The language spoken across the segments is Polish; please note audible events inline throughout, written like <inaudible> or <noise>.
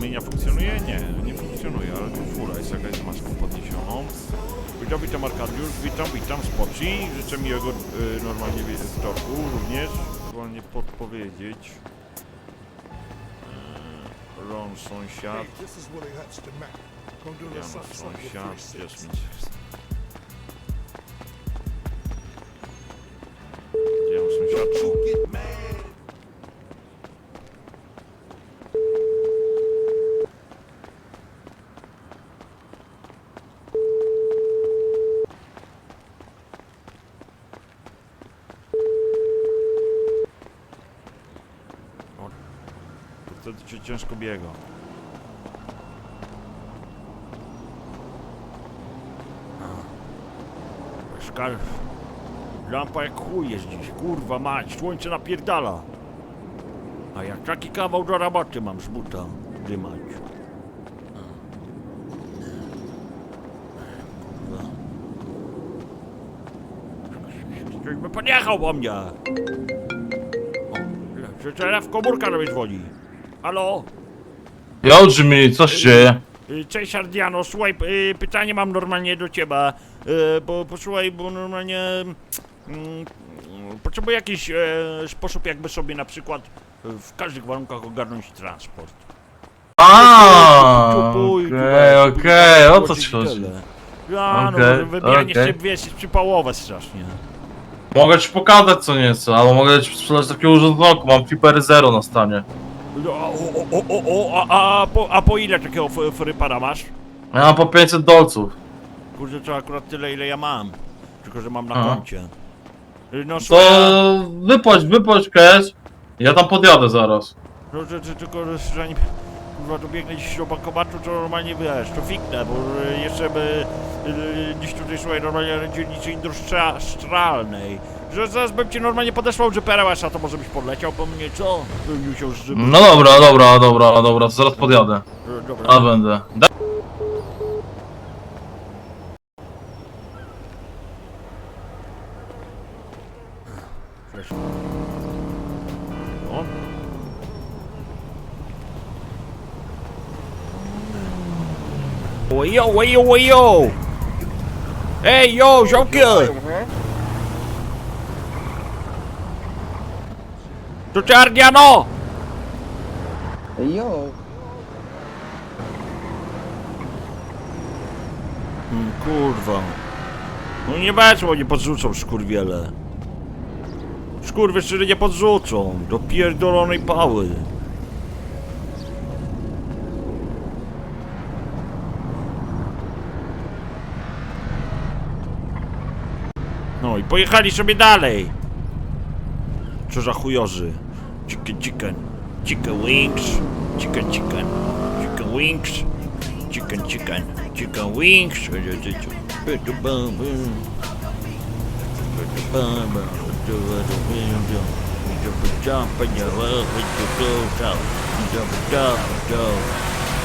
powiadomienia funkcjonuje? Nie, nie funkcjonuje, ale tu fura jest jakaś z maską podniesioną. Witam, witam Arkadiusz, witam, witam Spoci. Życzę miłego y, normalnie wie- wtorku również. Ewentualnie podpowiedzieć. Y, Ron sąsiad. Jan sąsiad, jest mi. Jan sąsiadku. Ciężko biega. Szkar... Lampa jak chuj jest dziś, kurwa mać, słońce napierdala. A jak taki kawał do roboty mam z buta dymać. Ktoś by podjechał po mnie. O, teraz komórka do mnie. Halo? Jo, Jimmy, co się dzieje? Y, Cześć Ardiano, słuchaj, y, pytanie mam normalnie do ciebie, y, bo posłuchaj, bo normalnie mm, potrzebuję jakiś e, sposób jakby sobie na przykład w każdych warunkach ogarnąć transport. A, Tupuj, okej, okej, o co ci chodzi? tyle. Ja, Okej, no, wybijanie okej. się, wiesz, jest przypałowe strasznie. Mogę ci pokazać co nieco, albo mogę ci sprzedać takiego urządzonku, mam Flipper Zero na stanie. No, O, o, o, o, a, a, po, a po ile takiego f- frypara masz? Ja mam po 500 dolców. Kurde, to akurat tyle, ile ja mam. Tylko, że mam na Aha. koncie. Y, No To słuchaj, wypłać, wypłać cash. Ja tam podjadę zaraz. No to, to tylko, że zanim kurwa dobiegnę dziś do bankomatu, to normalnie wiesz, to fiknę, bo y, jeszcze by y, dziś tutaj słuchaj normalnie na dzielnicy industrialnej. Że zaraz bym ci normalnie podesłał GPS, a to może byś podleciał po mnie, co? Musiał z No dobra, dobra, dobra, dobra, zaraz podjadę. Y, Dobra. A będę. Da Cześć. O. Ojo, ojo, ojo! Ej, yo, ziomki! To Czarniano! Jo, Hmm, kurwa. No nie wezmą, nie podrzucą szkurwiele. Szkurwysyny nie podrzucą. Do pierdolonej pały. Pojechali sobie dalej. Co za chujozy. Chicken, chicken. Chicken wings. Chicken, chicken. Chicken wings. Chicken, chicken. Chicken wings.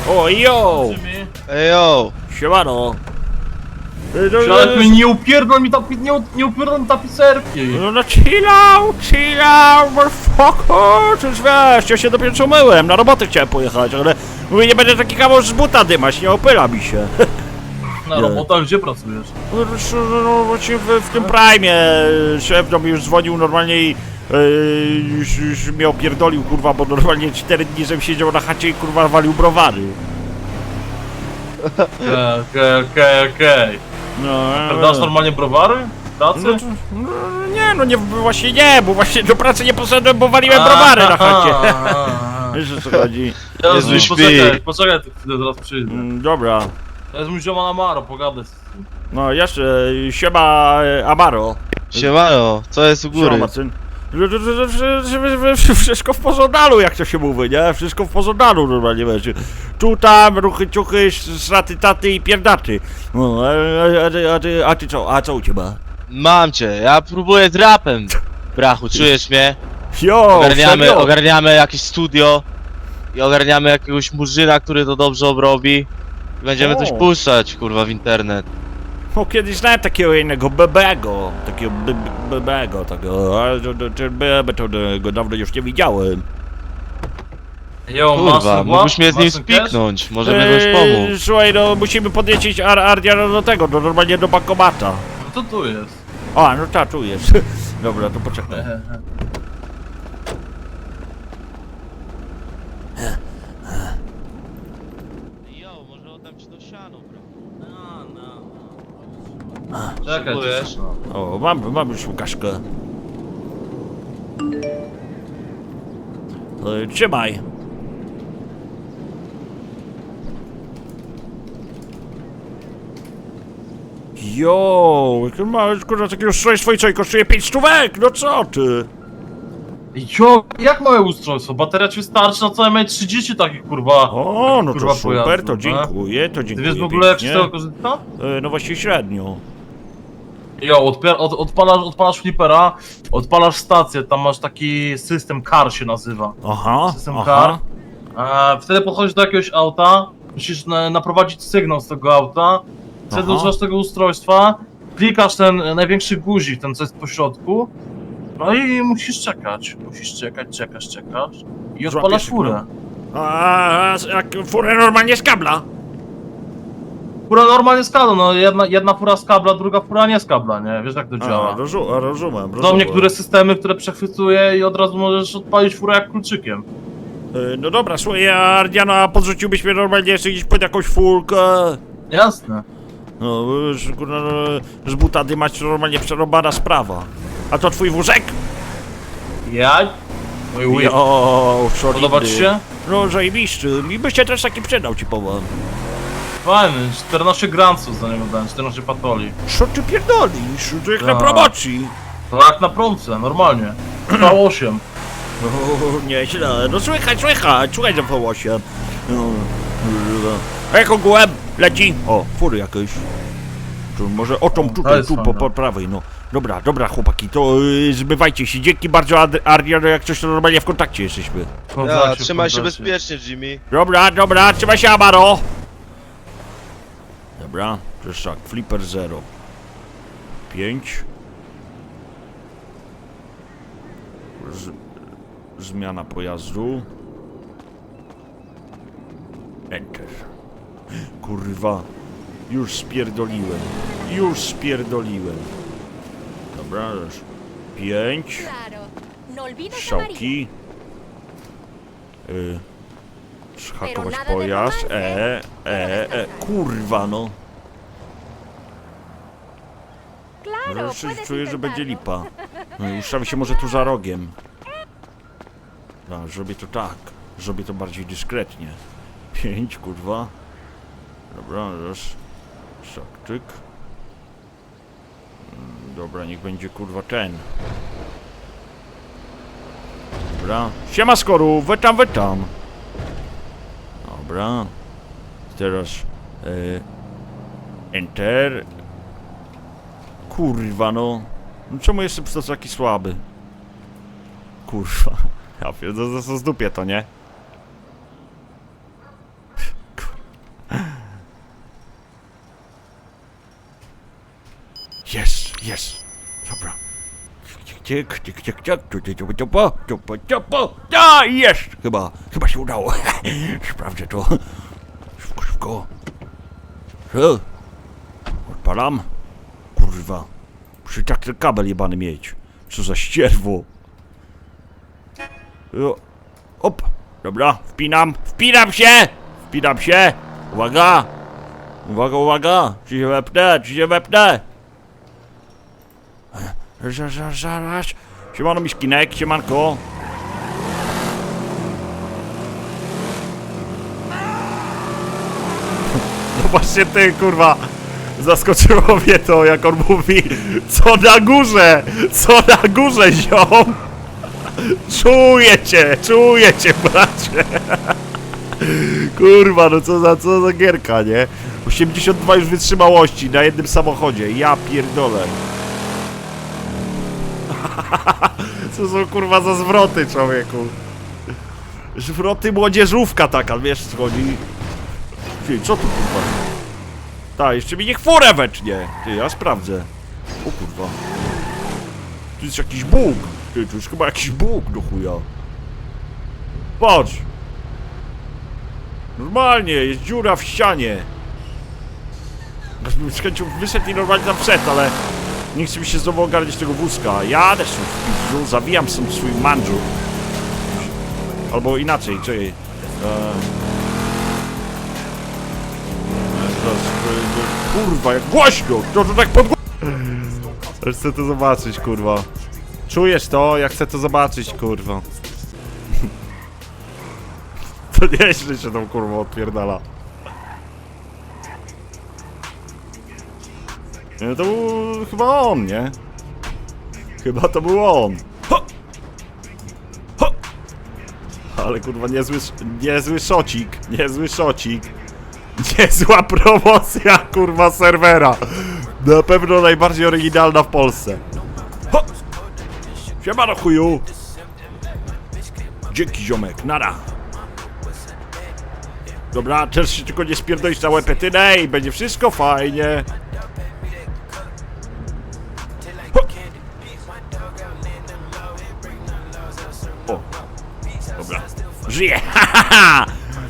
O! Jimmy, Ejo! Siemano! Ale mi nie upierdol mi tapi, nie, nie upierdol mi tapicerki. No, no chill out, chill out, motherfucker! Przecież wiesz, ja się dopiero co myłem, na robotę chciałem pojechać, ale mówię, nie będę taki kawał z buta dymać, nie opyla mi się. <laughs> Na robotach gdzie pracujesz? No, no, no właśnie w, w tym prime szef do mnie już dzwonił normalnie i e, już, już mnie opierdolił, kurwa, bo normalnie 4 dni, żebym siedział na chacie i kurwa walił browary. Okej, okej, okej. No, Dasz normalnie browary? w Pracy? no, to- no, nie, no nie, właśnie nie, bo właśnie do pracy nie poszedłem, bo waliłem browary na chacie. <laughs> Wiesz o co chodzi? Jezu, Jezu, poczekaj, śpi. poczekaj, ty chwilę zaraz przyjdę. Mm, Dobra. To jest mój zioma na Maro, pogadaj z nim. No jeszcze, siema e, Amaro. Siemano, co jest u Siema góry? Marcin. Wszystko w porządku, jak to się mówi, nie? Wszystko w porządku normalnie wiesz. Tu tam, ruchy, ciuchy, straty, taty i pierdaty. No, a, a, a, ty- a, ty, a ty co, a co u ciebie? Mam cię, ja próbuję z rapem. Brachu, czujesz mnie? Jo, Ogarniamy, serio? ogarniamy jakieś studio i ogarniamy jakiegoś murzyna, który to dobrze obrobi. I będziemy O. coś puszczać, kurwa, w internet. No kiedyś znałem takiego innego bebego, takiego be- be- bebego, takiego, bebe, to, go dawno już nie widziałem. Jo, Kurwa, masz mógłbyś mnie z nim spiknąć, może mi jakoś pomóc. Słuchaj, no musimy podlecieć Ar Ardiana do tego, do, normalnie do bankomata. No to tu jest. A, no ta, tu jest. <laughs> Dobra, to poczekaj. <laughs> Jo, może oddam ci to siano, bro. Czekaj, Dziękujesz. O, mam, mam już Łukaszkę. E, Trzymaj. Jo, jakie małe, kurwa, takiego i co, i kosztuje 5 stówek, no co ty? Jo, jak małe ustrojstwo? Bateria ci wystarczy na co najmniej 30 takich kurwa. O, no kurwa to super, pojazdów, to dziękuję, to Ty dziękuję wiesz w ogóle jak się z pięknie. tego korzysta? E, No właśnie średnio. Jo, odpier- od, odpalasz, odpalasz flipera, odpalasz stację, tam masz taki system car się nazywa. Aha, System aha. car. A wtedy podchodzisz do jakiegoś auta, musisz na, naprowadzić sygnał z tego auta, wtedy Aha. używasz tego ustrojstwa, klikasz ten e, największy guzik, ten co jest po środku, no i musisz czekać, musisz czekać, czekasz, czekasz i odpalasz sygnał. furę. A, a, jak furę normalnie z kabla. Fura normalnie z kabla, no jedna, jedna fura z kabla, druga fura nie z kabla, nie? Wiesz jak to A, działa. rozum, rozumiem, Są rozumiem. niektóre systemy, które przechwytuje i od razu możesz odpalić furę jak kluczykiem. E, No dobra, słuchaj, Ardiana, podrzuciłbyś mnie normalnie jeszcze gdzieś pod jakąś fulkę. Jasne. No, już, kurwa, no, z buta dymać normalnie przerobana sprawa. A to twój wózek? Ja? Mój whip. O, solidny. Podoba ci się? No, zajebiszczy. Mi by się też taki przydał, ci powiem. Fajny, 14 granców za niego dałem, 14 patoli. Co ty pierdolisz? To jak na Tak. promocji. To jak na prądce, normalnie. V8. <clears throat> O, nieźle. No słychać, słychać, słychać za V8. No, kurwa. A jak ogółem leci? O, fury jakieś. Tu może o tą tutaj, jest tu po, fajne. po prawej, no. Dobra, dobra chłopaki, to yy, zbywajcie się. Dzięki bardzo Ad- jak coś to normalnie w kontakcie jesteśmy. Ja, trzymaj się bezpiecznie, Jimmy. Dobra, dobra, trzymaj się Amaro. Dobra, tak, flipper 0. 5. Z, zmiana pojazdu. Enter. Kurwa, już spierdoliłem. Już spierdoliłem. Dobra, już. 5. Claro. No. Strzałki. Y, de pojazd. E, e, e. Kurwa no. No, już czuję, że będzie lipa. No i ustawię się może tu za rogiem. No, zrobię to tak. Zrobię to bardziej dyskretnie. Pięć, kurwa. Dobra, raz. Szaktyk. Mm, Dobra, niech będzie kurwa ten. Dobra. Siema skoru, wytam, wytam. Dobra. Teraz e, Enter. Kurwa no. no czemu jestem to taki słaby? Kurwa. Ja pierdolę, to zdupie to, nie? Jest, jest. Dobra. Tyk, tyk, tyk, tyk, tu, tu, tu, tu, po, tu, po, tu, po. A, jest! Chyba, chyba się udało. Sprawdzę to. Szybko, szybko. Odpalam. Kurwa. Przy tak ten kabel jebany mieć. Co za ścierwo. Op. Dobra, wpinam. Wpinam się! Wpinam się! Uwaga! Uwaga, uwaga! Czy się wepnę? Czy się wepnę? Zaraz. Siemano Miskinek, siemanko. <laughs> No właśnie ty, kurwa. Zaskoczyło mnie to, jak on mówi, co na górze, co na górze, ziom. Czuję cię, czuję cię, bracie. Kurwa, no co za, co za gierka, nie? 82 już wytrzymałości na jednym samochodzie, ja pierdolę. <laughs> Co są kurwa za zwroty, człowieku? Zwroty młodzieżówka taka, wiesz co chodzi? Co tu kurwa? Tak, jeszcze mi niech furę wecznie. Ty, ja sprawdzę. O kurwa. Tu jest jakiś bóg. Ty, tu jest chyba jakiś bóg do chuja. Patrz. Normalnie, jest dziura w ścianie. Z chęcią wyszedł i normalnie tam wszedł, ale nie chce mi się znowu ogarniać tego wózka. Jadę sobie w pizdu, zawijam sam swój mandżur. Albo inaczej, czekaj. Eee... Zaraz, e, e, Kurwa, jak głośno! Kto to tak pod... Ja Chcę to zobaczyć, kurwa. Czujesz to? Ja chcę to zobaczyć, kurwa. <laughs> To nieźle się tam, kurwa, odpierdala. Nie, to był chyba on, nie? Chyba to był on. Ho! Ho! Ale kurwa niezły, niezły szocik, niezły szocik. <laughs> Niezła promocja kurwa serwera. Na pewno najbardziej oryginalna w Polsce. Ho! Siemano chuju. Dzięki ziomek, nara. Dobra, teraz się tylko nie spierdolić na łepetynę i będzie wszystko fajnie. Ho! O, dobra. Żyję! <laughs>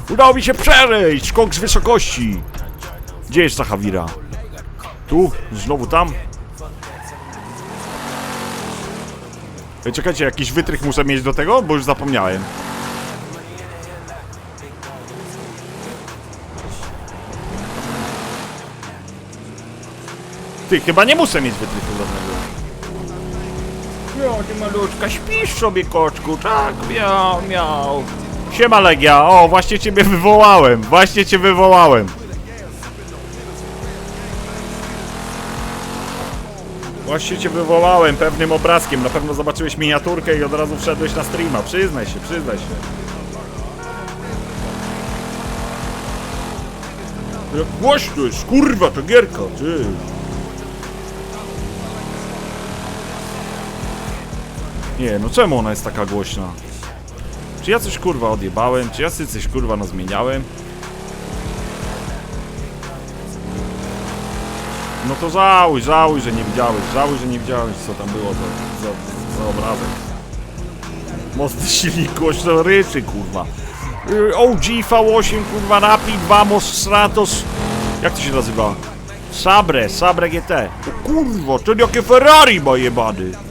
Udało mi się przeżyć! Skok z wysokości! Gdzie jest ta Hawira? Tu? Znowu tam? Ej, czekajcie, jakiś wytrych muszę mieć do tego? Bo już zapomniałem. Ty, chyba nie muszę mieć wytrychu żadnego. Miał, ty maluczka, śpisz sobie koczku, tak, miał, miał. Siema Legia, o, właśnie ciebie wywołałem, właśnie cię wywołałem. Właśnie cię wywołałem pewnym obrazkiem, na pewno zobaczyłeś miniaturkę i od razu wszedłeś na streama, przyznaj się, przyznaj się. Głośno jest, kurwa, to gierka, ty. Nie, no czemu ona jest taka głośna? Czy ja coś kurwa odjebałem? Czy ja sobie coś kurwa no zmieniałem? No to żałuj, żałuj, że nie widziałeś, żałuj, że nie widziałeś co tam było za, za, za obrazek. Mocny <laughs> silnik głośno ryczy kurwa. Y, OG V8 kurwa Rapid Vamos Stratos Jak to się nazywa? Sabre, Sabre GT. O kurwa, to jakie Ferrari ma jebany.